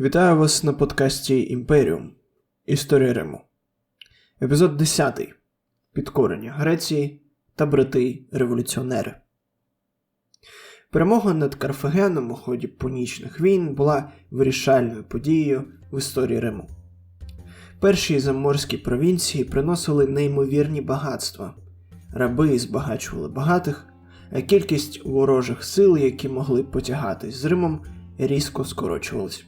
Вітаю вас на подкасті Імперіум. Історія Риму. Епізод 10. Підкорення Греції та брати революціонери. Перемога над Карфагеном у ході понічних війн була вирішальною подією в історії Риму. Перші заморські провінції приносили неймовірні багатства, раби збагачували багатих, а кількість ворожих сил, які могли потягатись з Римом, різко скорочувалась.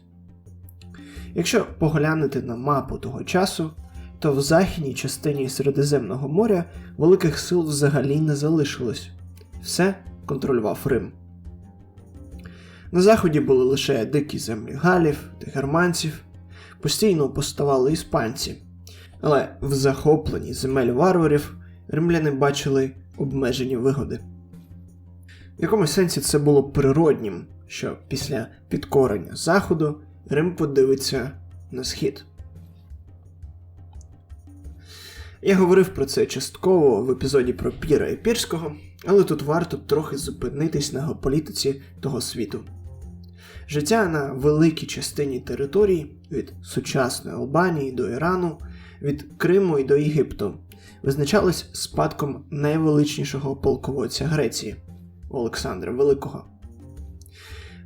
Якщо поглянути на мапу того часу, то в західній частині Середземного моря великих сил взагалі не залишилось. Все контролював Рим. На заході були лише дикі землі галів та германців, постійно поставали іспанці, але в захопленні земель варварів римляни бачили обмежені вигоди. В якомусь сенсі це було природнім, що після підкорення Заходу Рим подивиться на схід. Я говорив про це частково в епізоді про Піра Епірського, але тут варто трохи зупинитись на геополітиці того світу. Життя на великій частині територій від сучасної Албанії до Ірану, від Криму і до Єгипту визначалось спадком найвеличнішого полководця Греції Олександра Великого.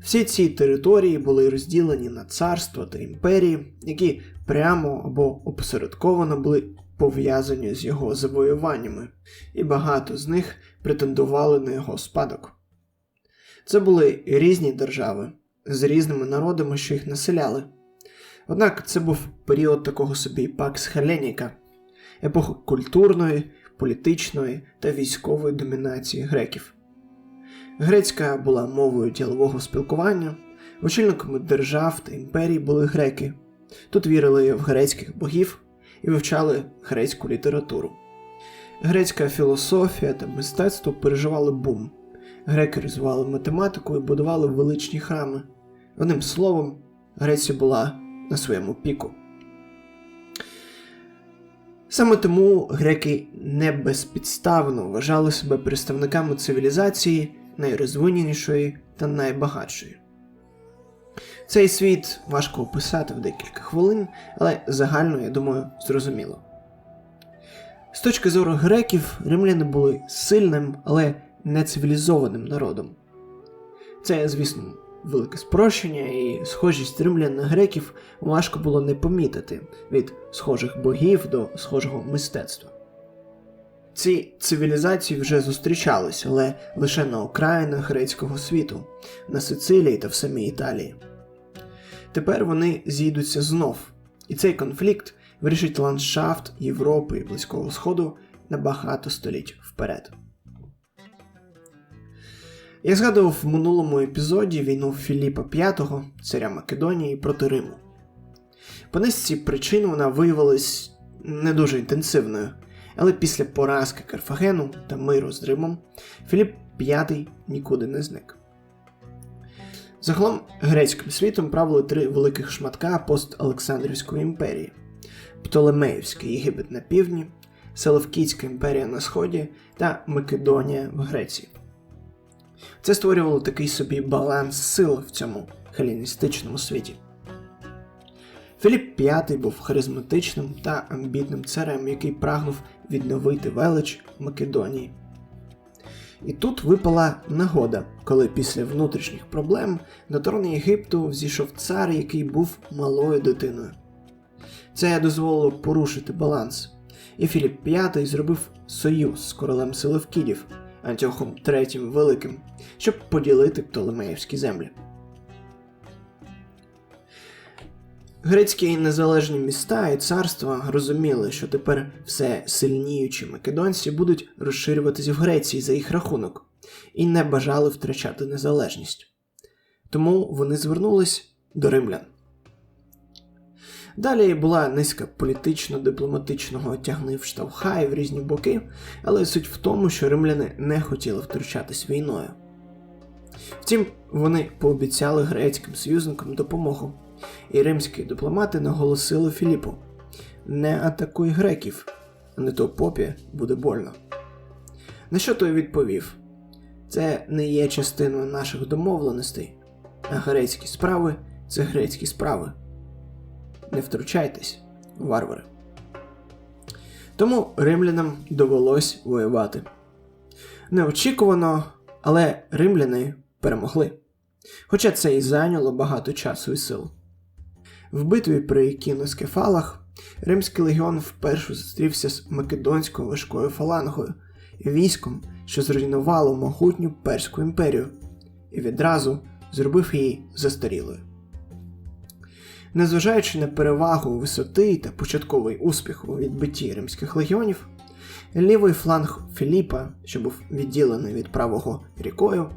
Всі ці території були розділені на царства та імперії, які прямо або опосередковано були пов'язані з його завоюваннями, і багато з них претендували на його спадок. Це були різні держави з різними народами, що їх населяли. Однак це був період такого собі Пакс Хеленіка, епоха культурної, політичної та військової домінації греків. Грецька була мовою ділового спілкування, очільниками держав та імперій були греки. Тут вірили в грецьких богів і вивчали грецьку літературу. Грецька філософія та мистецтво переживали бум. Греки розвивали математику і будували величні храми. Одним словом, Греція була на своєму піку. Саме тому греки не безпідставно вважали себе представниками цивілізації найрозвиненішої та найбагатшої. Цей світ важко описати в декілька хвилин, але загально, я думаю, зрозуміло. З точки зору греків, римляни були сильним, але нецивілізованим народом. Це, звісно, велике спрощення, і схожість римлян на греків важко було не помітити від схожих богів до схожого мистецтва. Ці цивілізації вже зустрічались, але лише на окраїнах грецького світу, на Сицилії та в самій Італії. Тепер вони зійдуться знов, і цей конфлікт вирішить ландшафт Європи і Близького Сходу на багато століть вперед. Я згадував в минулому епізоді війну Філіпа V, царя Македонії проти Риму. По низці причин вона виявилась не дуже інтенсивною, але після поразки Карфагену та миру з Римом Філіп V нікуди не зник. Загалом грецьким світом правили три великих шматка пост-Олександрівської імперії: Птолемеївський Єгипет на півдні, Селевкійська імперія на сході та Македонія в Греції. Це створювало такий собі баланс сил в цьому хеліністичному світі. Філіп V був харизматичним та амбітним царем, який прагнув відновити велич Македонії. І тут випала нагода, коли після внутрішніх проблем на трон Єгипту взійшов цар, який був малою дитиною. Це дозволило порушити баланс, і Філіп V зробив союз з королем Селевкідів Антіохом III Великим, щоб поділити Птолемеївські землі. Грецькі незалежні міста і царства розуміли, що тепер все сильніючі македонці будуть розширюватися в Греції за їх рахунок, і не бажали втрачати незалежність. Тому вони звернулись до римлян. Далі була низка політично-дипломатичного тягнив штовхай в різні боки, але суть в тому, що римляни не хотіли втручатись війною. Втім, вони пообіцяли грецьким союзникам допомогу, і римські дипломати наголосили Філіпу: не атакуй греків, не то попі буде больно. На що той відповів: це не є частиною наших домовленостей, а грецькі справи це грецькі справи. Не втручайтесь, варвари. Тому римлянам довелось воювати. Неочікувано, але римляни перемогли. Хоча це і зайняло багато часу і сил. В битві при кіноскефалах Римський легіон вперше зустрівся з Македонською важкою фалангою військом, що зруйнувало могутню Перську імперію, і відразу зробив її застарілою. Незважаючи на перевагу висоти та початковий успіх у відбитті римських легіонів, лівий фланг Філіпа, що був відділений від правого рікою,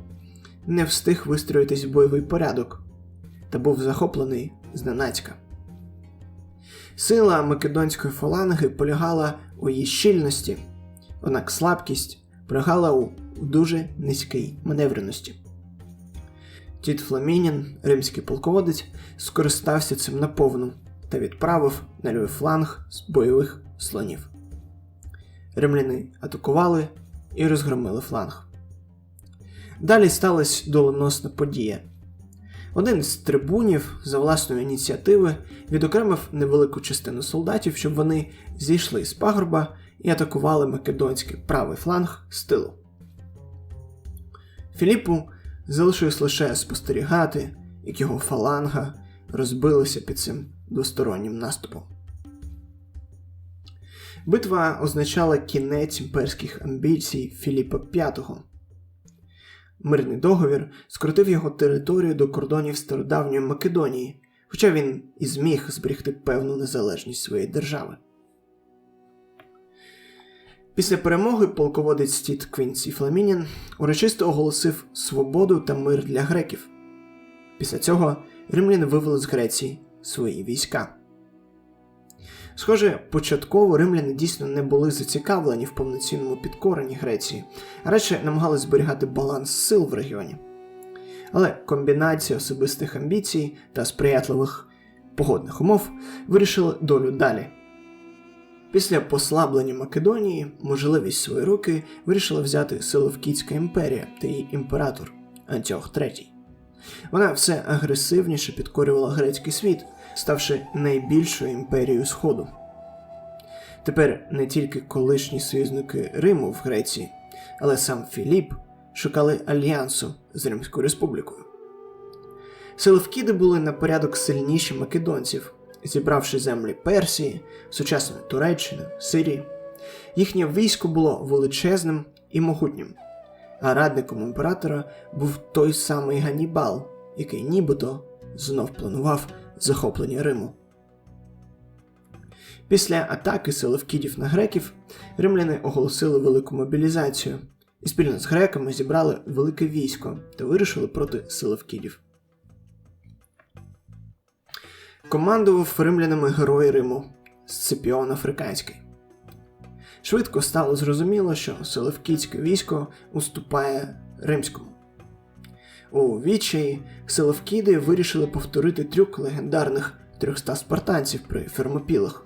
не встиг вистроїтись в бойовий порядок та був захоплений зненацька. Сила македонської фаланги полягала у її щільності, однак слабкість полягала у дуже низькій маневреності. Тіт Фламінін, римський полководець, скористався цим наповну та відправив на лівий фланг з бойових слонів. Римляни атакували і розгромили фланг. Далі сталася доленосна подія. Один з трибунів за власної ініціативи відокремив невелику частину солдатів, щоб вони зійшли з пагорба і атакували македонський правий фланг з тилу. Філіпу залишилось лише спостерігати, як його фаланга розбилася під цим двостороннім наступом. Битва означала кінець імперських амбіцій Філіпа V. Мирний договір скоротив його територію до кордонів стародавньої Македонії, хоча він і зміг зберегти певну незалежність своєї держави. Після перемоги полководець Тіт Квінсі Фламінін урочисто оголосив свободу та мир для греків. Після цього римляни вивели з Греції свої війська. Схоже, початково римляни дійсно не були зацікавлені в повноцінному підкоренні Греції, а радше намагалися зберігати баланс сил в регіоні. Але комбінація особистих амбіцій та сприятливих погодних умов вирішила долю далі. Після послаблення Македонії можливість свої руки вирішила взяти Селевкідська імперія та її імператор Антіох III. Вона все агресивніше підкорювала грецький світ, ставши найбільшою імперією Сходу. Тепер не тільки колишні союзники Риму в Греції, але сам Філіп шукали альянсу з Римською республікою. Селевкіди були на порядок сильніші македонців, зібравши землі Персії, сучасної Туреччини, Сирії. Їхнє військо було величезним і могутнім, а радником імператора був той самий Ганібал, який нібито знов планував захоплення Риму. Після атаки селевкідів на греків римляни оголосили велику мобілізацію і спільно з греками зібрали велике військо та вирушили проти селевкідів. Командував римлянами герой Риму Сципіон Африканський. Швидко стало зрозуміло, що селевкідське військо уступає римському. У відчаї селевкіди вирішили повторити трюк легендарних 300 спартанців при Фермопілах,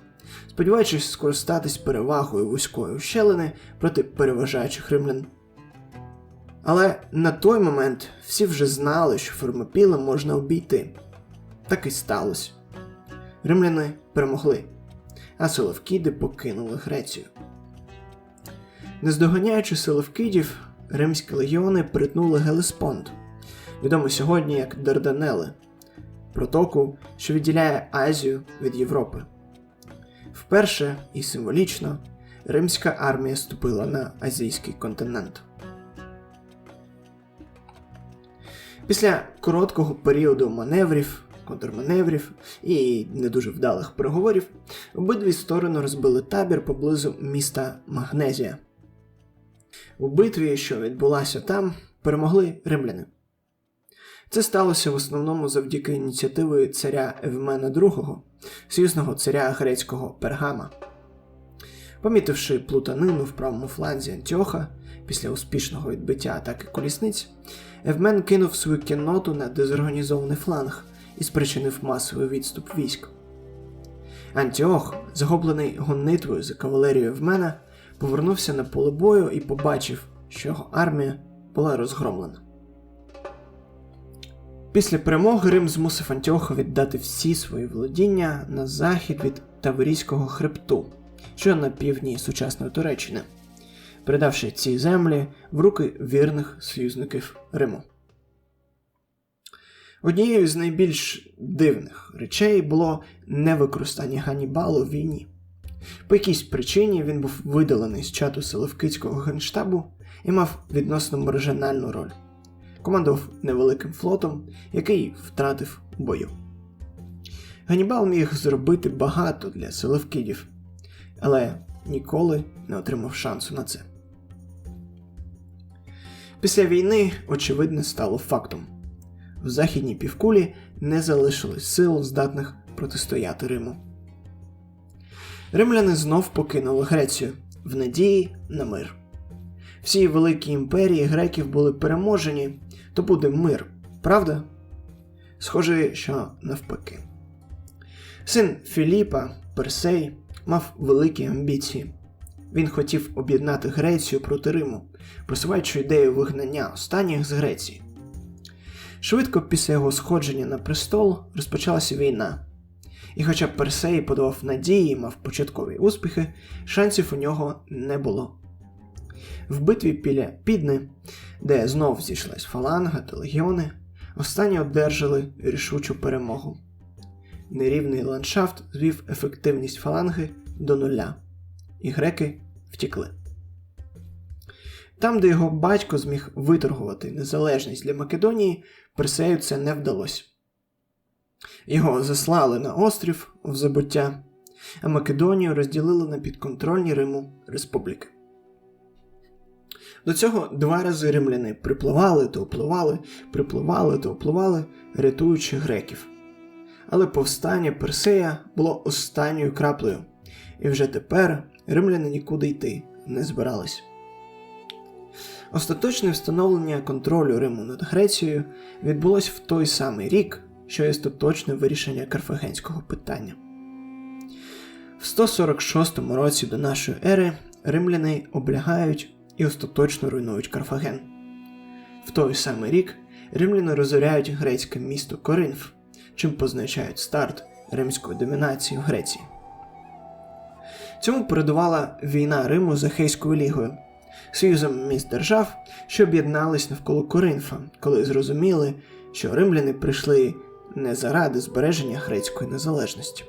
сподіваючись скористатись перевагою вузької ущелини проти переважаючих римлян. Але на той момент всі вже знали, що Фермопіли можна обійти. Так і сталося. Римляни перемогли, а Селевкіди покинули Грецію. Нездоганяючи Селевкідів, римські легіони притнули Гелеспонд, відомий сьогодні як Дарданели, протоку, що відділяє Азію від Європи. Вперше і символічно римська армія ступила на азійський континент. Після короткого періоду маневрів, контрманеврів і не дуже вдалих переговорів обидві сторони розбили табір поблизу міста Магнезія. У битві, що відбулася там, перемогли римляни. Це сталося в основному завдяки ініціативи царя Евмена II, союзного царя грецького Пергама. Помітивши плутанину в правому фланзі Антіоха після успішного відбиття атаки колісниць, Евмен кинув свою кінноту на дезорганізований фланг і спричинив масовий відступ військ. Антіох, захоплений гонитвою за кавалерією Евмена, повернувся на поле бою і побачив, що його армія була розгромлена. Після перемоги Рим змусив Антіоха віддати всі свої володіння на захід від Таврійського хребту, що на півдні сучасної Туреччини, передавши ці землі в руки вірних союзників Риму. Однією з найбільш дивних речей було невикористання Ганнібалу в війні. По якійсь причині він був видалений з чату Селевкицького генштабу і мав відносно маржинальну роль. Командував невеликим флотом, який втратив бою. Ганнібал міг зробити багато для Селевкидів, але ніколи не отримав шансу на це. Після війни очевидне стало фактом в західній півкулі не залишилось сил, здатних протистояти Риму. Римляни знов покинули Грецію в надії на мир. Всі великі імперії греків були переможені, то буде мир, правда? Схоже, що навпаки. Син Філіпа, Персей, мав великі амбіції. Він хотів об'єднати Грецію проти Риму, просуваючи ідею вигнання останніх з Греції. Швидко після його сходження на престол розпочалася війна. І хоча Персей подавав надії і мав початкові успіхи, шансів у нього не було. В битві біля Підни, де знов зійшлась фаланга та легіони, останні одержали рішучу перемогу. Нерівний ландшафт звів ефективність фаланги до нуля, і греки втікли. Там, де його батько зміг виторгувати незалежність для Македонії, Персею це не вдалося. Його заслали на острів в забуття, а Македонію розділили на підконтрольні Риму республіки. До цього два рази римляни припливали то опливали, припливали то опливали, рятуючи греків. Але повстання Персея було останньою краплею, і вже тепер римляни нікуди йти не збирались. Остаточне встановлення контролю Риму над Грецією відбулось в той самий рік, що й остаточне вирішення карфагенського питання. В 146 році до нашої ери римляни облягають і остаточно руйнують Карфаген. В той самий рік римляни розоряють грецьке місто Коринф, чим позначають старт римської домінації в Греції. Цьому передувала війна Риму з Ахейською лігою, союзом міст держав, що об'єднались навколо Коринфа, коли зрозуміли, що римляни прийшли не заради збереження грецької незалежності.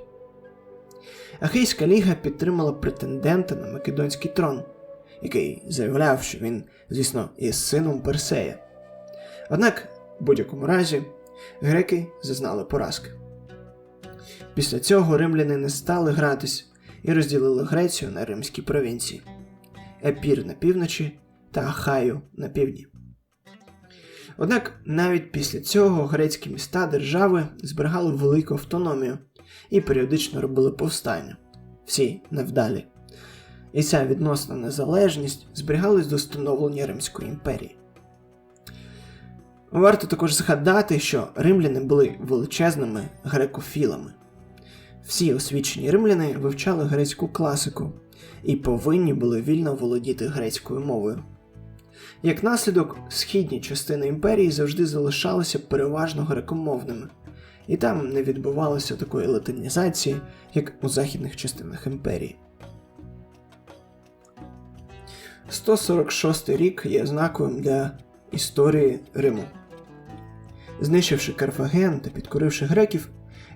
Ахейська ліга підтримала претендента на Македонський трон, який заявляв, що він, звісно, є сином Персея. Однак, в будь-якому разі, греки зазнали поразки. Після цього римляни не стали гратись і розділили Грецію на римські провінції Епір на півночі та Ахаю на півдні. Однак навіть після цього грецькі міста держави зберігали велику автономію і періодично робили повстання, всі невдалі. І ця відносна незалежність зберігалась до становлення Римської імперії. Варто також згадати, що римляни були величезними грекофілами. Всі освічені римляни вивчали грецьку класику і повинні були вільно володіти грецькою мовою. Як наслідок, східні частини імперії завжди залишалися переважно грекомовними, і там не відбувалося такої латинізації, як у західних частинах імперії. 146 рік є знаковим для історії Риму. Знищивши Карфаген та підкоривши греків,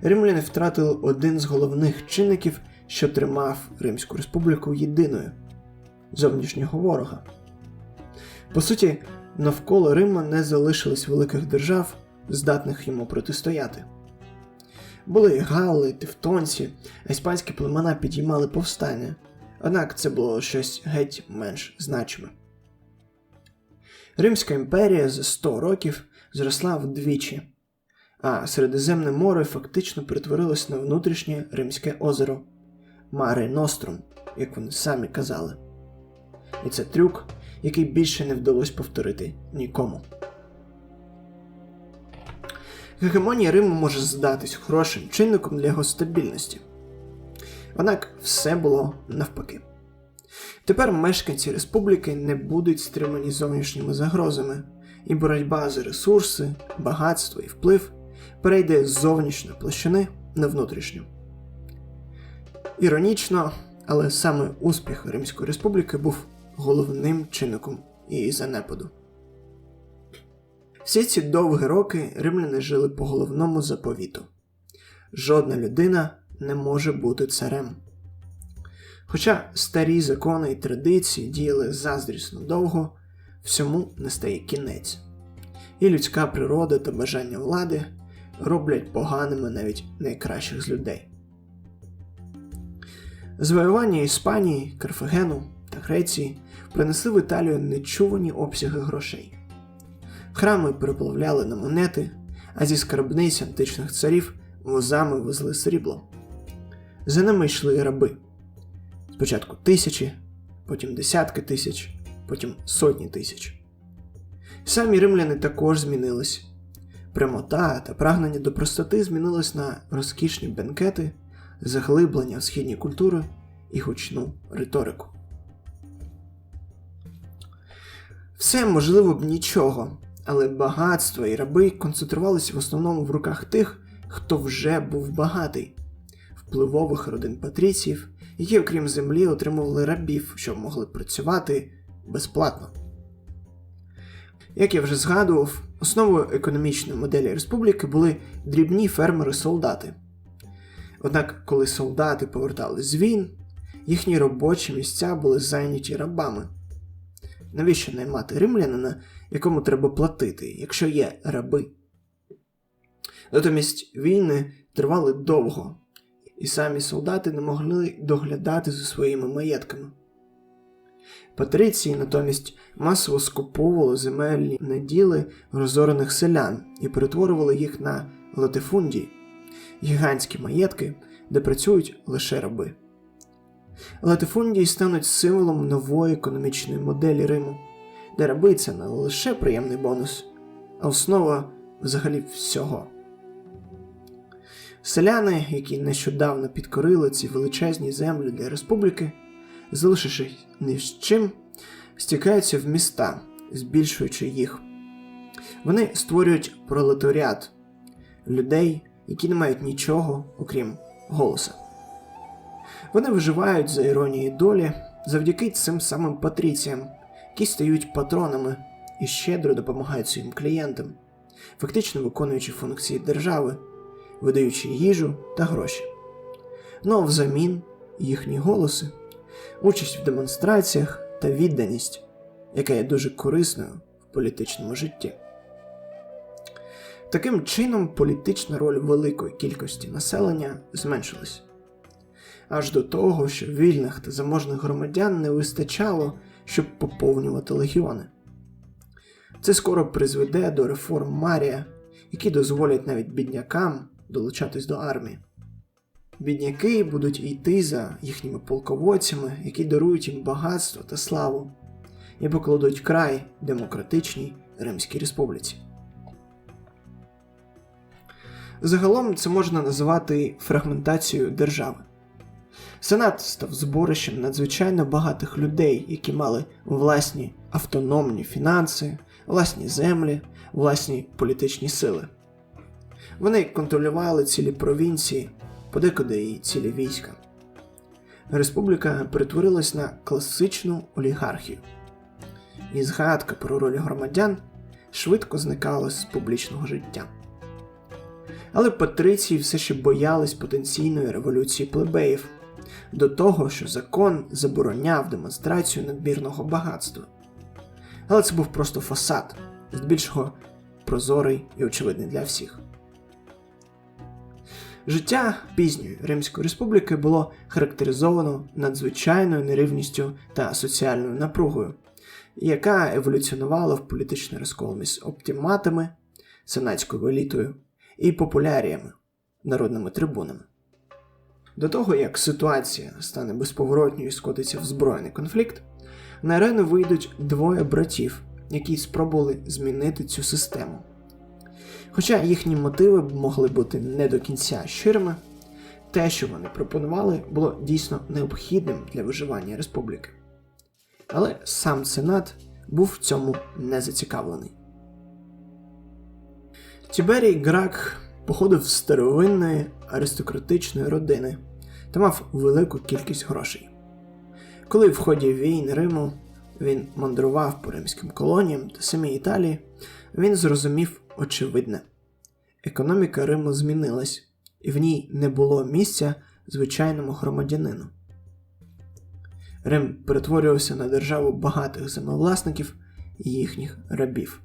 римляни втратили один з головних чинників, що тримав Римську республіку єдиною зовнішнього ворога. По суті, навколо Рима не залишилось великих держав, здатних йому протистояти. Були Галли, Тевтонці, а іспанські племена підіймали повстання, однак це було щось геть менш значиме. Римська імперія за 100 років зросла вдвічі, а Середземне море фактично перетворилось на внутрішнє Римське озеро Маре Нострум, як вони самі казали. І це трюк, який більше не вдалося повторити нікому. Гегемонія Риму може здатись хорошим чинником для його стабільності. Однак все було навпаки. Тепер мешканці республіки не будуть стримані зовнішніми загрозами, і боротьба за ресурси, багатство і вплив перейде з зовнішньої площини на внутрішню. Іронічно, але саме успіх Римської республіки був головним чинником її занепаду. Всі ці довгі роки римляни жили по головному заповіту: жодна людина не може бути царем. Хоча старі закони і традиції діяли заздрісно довго, всьому настає кінець, і людська природа та бажання влади роблять поганими навіть найкращих з людей. Завоювання Іспанії, Карфагену та Греції принесли в Італію нечувані обсяги грошей. Храми переплавляли на монети, а зі скарбниць античних царів возами везли срібло. За ними йшли раби. Спочатку тисячі, потім десятки тисяч, потім сотні тисяч. Самі римляни також змінились. Прямота та прагнення до простоти змінилось на розкішні бенкети, заглиблення в східні культури і гучну риторику. Все можливо б нічого, але багатство і раби концентрувалися в основному в руках тих, хто вже був багатий, впливових родин патріціїв, які, окрім землі, отримували рабів, що могли працювати безплатно. Як я вже згадував, основою економічної моделі республіки були дрібні фермери-солдати. Однак, коли солдати повертались з війн, їхні робочі місця були зайняті рабами. Навіщо наймати римлянина, якому треба платити, якщо є раби? Натомість війни тривали довго, і самі солдати не могли доглядати за своїми маєтками. Патриції натомість масово скуповували земельні наділи розорених селян і перетворювали їх на латифундії гігантські маєтки, де працюють лише раби. Латифундії стануть символом нової економічної моделі Риму, де раби це не лише приємний бонус, а основа взагалі всього. Селяни, які нещодавно підкорили ці величезні землі для республіки, залишившись ні з чим, стікаються в міста, збільшуючи їх. Вони створюють пролетаріат людей, які не мають нічого, окрім голоса. Вони виживають за іронією долі завдяки цим самим патріціям, які стають патронами і щедро допомагають своїм клієнтам, фактично виконуючи функції держави, видаючи їжу та гроші. Ну а взамін їхні голоси, участь в демонстраціях та відданість, яка є дуже корисною в політичному житті. Таким чином, політична роль великої кількості населення зменшилась. Аж до того, що вільних та заможних громадян не вистачало, щоб поповнювати легіони. Це скоро призведе до реформ Марія, які дозволять навіть біднякам долучатись до армії. Бідняки будуть йти за їхніми полководцями, які дарують їм багатство та славу, і покладуть край демократичній Римській республіці. Загалом це можна називати фрагментацією держави. Сенат став зборищем надзвичайно багатих людей, які мали власні автономні фінанси, власні землі, власні політичні сили. Вони контролювали цілі провінції, подекуди і цілі війська. Республіка перетворилась на класичну олігархію, і згадка про роль громадян швидко зникала з публічного життя. Але патриції все ще боялись потенційної революції плебеїв до того, що закон забороняв демонстрацію надмірного багатства. Але це був просто фасад, здебільшого прозорий і очевидний для всіх. Життя пізньої Римської республіки було характеризовано надзвичайною нерівністю та соціальною напругою, яка еволюціонувала в політичний розкол між оптиматами, сенатською елітою і популяріями, народними трибунами. До того як ситуація стане безповоротньою і скотиться в збройний конфлікт, на арену вийдуть двоє братів, які спробували змінити цю систему. Хоча їхні мотиви могли бути не до кінця щирими, те, що вони пропонували, було дійсно необхідним для виживання республіки. Але сам Сенат був в цьому не зацікавлений. Тіберій Грак походив з старовинної аристократичної родини та мав велику кількість грошей. Коли в ході війн Риму він мандрував по римським колоніям та самій Італії, він зрозумів очевидне: економіка Риму змінилась, і в ній не було місця звичайному громадянину. Рим перетворювався на державу багатих землевласників і їхніх рабів.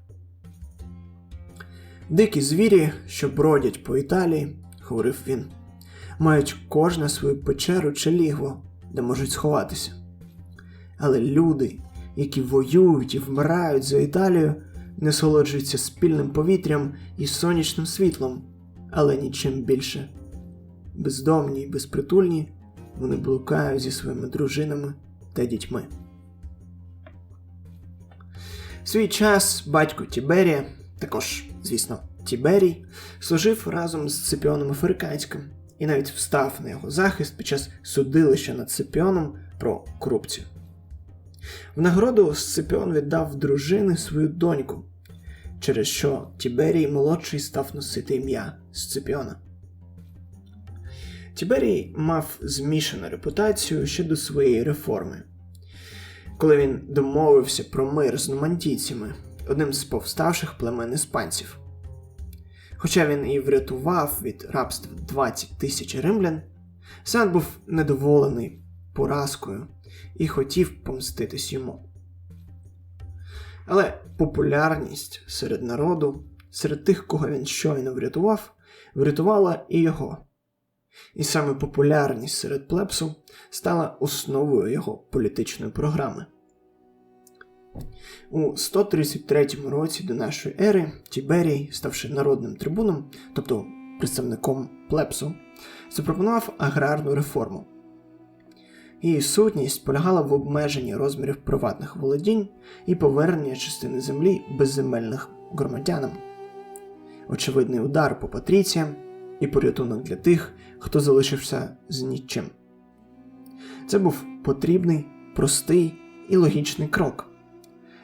Дикі звірі, що бродять по Італії, говорив він, мають кожна свою печеру чи лігво, де можуть сховатися. Але люди, які воюють і вмирають за Італію, насолоджуються спільним повітрям і сонячним світлом, але нічим більше. Бездомні й безпритульні, вони блукають зі своїми дружинами та дітьми. В свій час батько Тіберія, також, звісно, Тіберій, служив разом з Ципіоном Африканським і навіть встав на його захист під час судилища над Ципіоном про корупцію. В нагороду Сципіон віддав дружини свою доньку, через що Тіберій молодший став носити ім'я Сципіона. Тіберій мав змішану репутацію ще до своєї реформи. Коли він домовився про мир з нумантійцями, одним з повставших племен іспанців. Хоча він і врятував від рабства 20 тисяч римлян, сам був недоволений поразкою і хотів помститись йому. Але популярність серед народу, серед тих, кого він щойно врятував, врятувала і його. І саме популярність серед плебсу стала основою його політичної програми. У 133 році до нашої ери Тіберій, ставши народним трибуном, тобто представником плебсу, запропонував аграрну реформу. Її сутність полягала в обмеженні розмірів приватних володінь і повернення частини землі безземельних громадянам. Очевидний удар по патріціям і порятунок для тих, хто залишився з нічим. Це був потрібний, простий і логічний крок.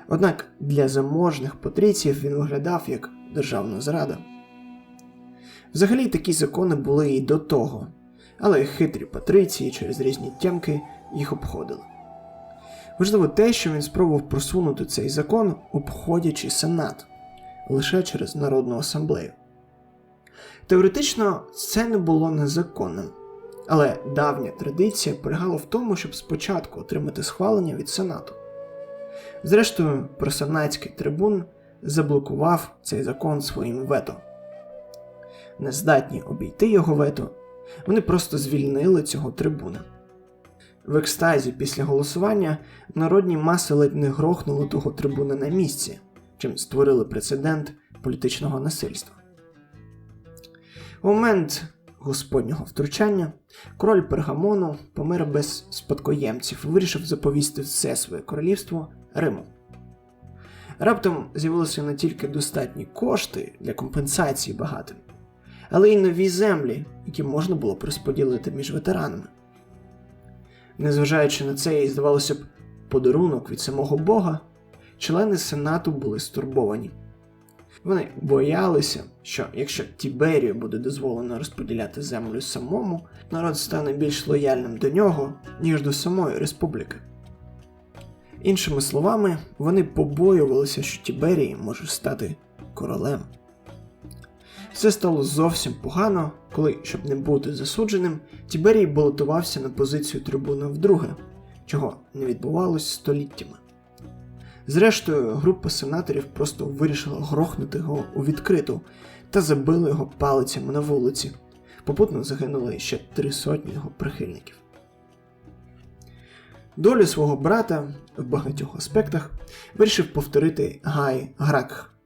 Однак для заможних патріціїв він виглядав як державна зрада. Взагалі такі закони були і до того, але хитрі патриції через різні тямки їх обходили. Важливо те, що він спробував просунути цей закон, обходячи Сенат лише через Народну асамблею. Теоретично це не було незаконним, але давня традиція полягала в тому, щоб спочатку отримати схвалення від Сенату. Зрештою, просенатський трибун заблокував цей закон своїм вето. Нездатні обійти його вето, вони просто звільнили цього трибуна. В екстазі після голосування народні маси ледь не грохнули того трибуна на місці, чим створили прецедент політичного насильства. У момент господнього втручання король Пергамону помер без спадкоємців і вирішив заповісти все своє королівство Риму. Раптом з'явилися не тільки достатні кошти для компенсації багатим, але й нові землі, які можна було б розподілити між ветеранами. Незважаючи на цей, здавалося б, подарунок від самого Бога, члени Сенату були стурбовані. Вони боялися, що якщо Тіберію буде дозволено розподіляти землю самому, народ стане більш лояльним до нього, ніж до самої республіки. Іншими словами, вони побоювалися, що Тіберій може стати королем. Все стало зовсім погано, коли, щоб не бути засудженим, Тіберій балотувався на позицію трибуна вдруге, чого не відбувалось століттями. Зрештою, група сенаторів просто вирішила грохнути його у відкриту та забили його палицями на вулиці. Попутно загинули ще три сотні його прихильників. Долю свого брата в багатьох аспектах вирішив повторити Гай Гракх.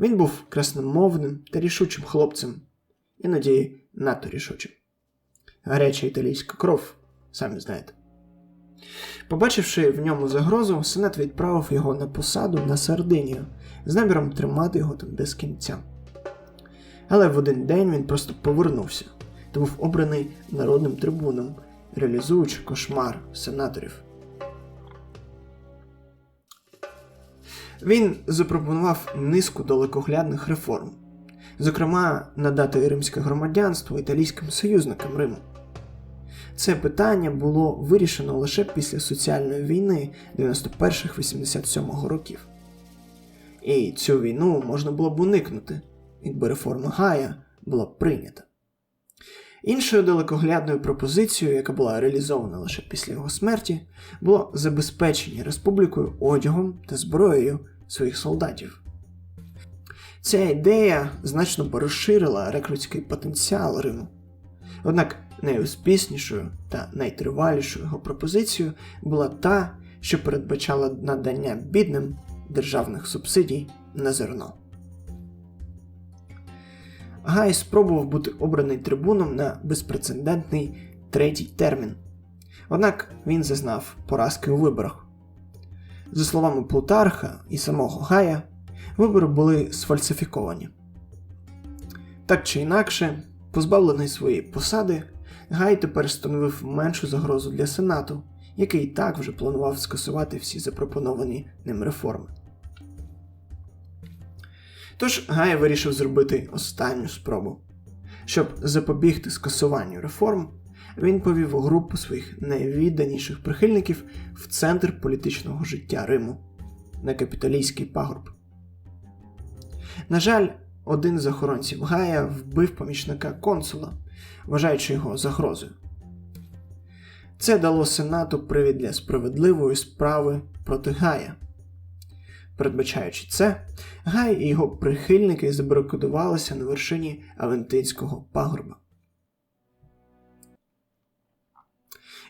Він був красномовним та рішучим хлопцем, іноді надто рішучим. Гаряча італійська кров, самі знаєте. Побачивши в ньому загрозу, сенат відправив його на посаду на Сардинію з наміром тримати його там без кінця. Але в один день він просто повернувся та був обраний народним трибуном, реалізуючи кошмар сенаторів. Він запропонував низку далекоглядних реформ, зокрема, надати римське громадянство італійським союзникам Риму. Це питання було вирішено лише після соціальної війни 91-87 років. І цю війну можна було б уникнути, якби реформа Гая була прийнята. Іншою далекоглядною пропозицією, яка була реалізована лише після його смерті, було забезпечення республікою одягом та зброєю своїх солдатів. Ця ідея значно б розширила рекрутський потенціал Риму. Однак найуспішнішою та найтривалішою його пропозицією була та, що передбачала надання бідним державних субсидій на зерно. Гай спробував бути обраний трибуном на безпрецедентний третій термін. Однак він зазнав поразки у виборах. За словами Плутарха і самого Гая, вибори були сфальсифіковані. Так чи інакше, позбавлений своєї посади, Гай тепер становив меншу загрозу для Сенату, який і так вже планував скасувати всі запропоновані ним реформи. Тож Гай вирішив зробити останню спробу. Щоб запобігти скасуванню реформ, він повів групу своїх найвідданіших прихильників в центр політичного життя Риму на капіталійський пагорб. На жаль, один з охоронців Гая вбив помічника консула, вважаючи його загрозою. Це дало Сенату привід для справедливої справи проти Гая. Передбачаючи це, Гай і його прихильники забарикадувалися на вершині Авентинського пагорба.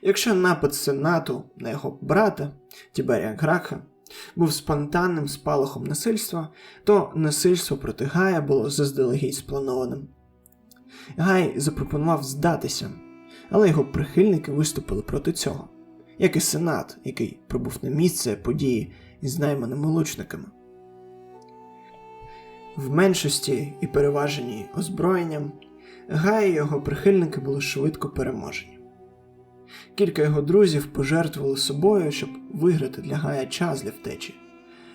Якщо напад Сенату на його брата Тіберія Граха був спонтанним спалахом насильства, то насильство проти Гая було заздалегідь спланованим. Гай запропонував здатися, але його прихильники виступили проти цього, як і Сенат, який прибув на місце події із найманими лучниками. В меншості і переваженні озброєнням Гай і його прихильники були швидко переможені. Кілька його друзів пожертвували собою, щоб виграти для Гая час для втечі,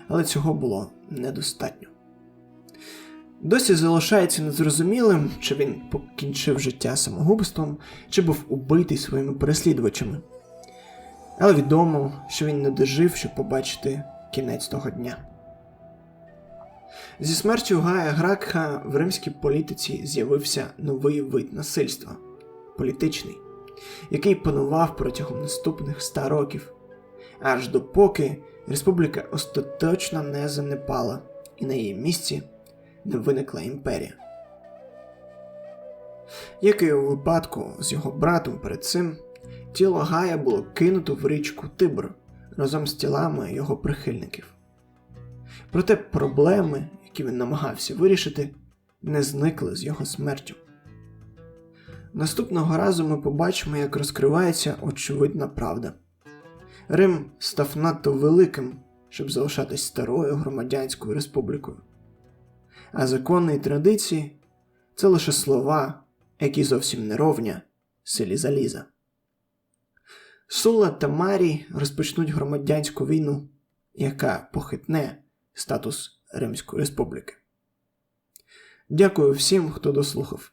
але цього було недостатньо. Досі залишається незрозумілим, чи він покінчив життя самогубством, чи був убитий своїми переслідувачами. Але відомо, що він не дожив, щоб побачити кінець того дня. Зі смертю Гая Гракха в римській політиці з'явився новий вид насильства політичний, який панував протягом наступних ста років, аж допоки республіка остаточно не занепала і на її місці не виникла імперія. Як і у випадку з його братом перед цим, тіло Гая було кинуто в річку Тибр разом з тілами його прихильників. Проте проблеми, які він намагався вирішити, не зникли з його смертю. Наступного разу ми побачимо, як розкривається очевидна правда. Рим став надто великим, щоб залишатись старою громадянською республікою. А закони і традиції це лише слова, які зовсім не ровня силі заліза. Сула та Марі розпочнуть громадянську війну, яка похитне статус Римської республіки. Дякую всім, хто дослухав.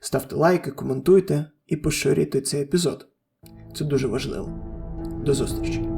Ставте лайки, коментуйте і поширюйте цей епізод. Це дуже важливо. До зустрічі!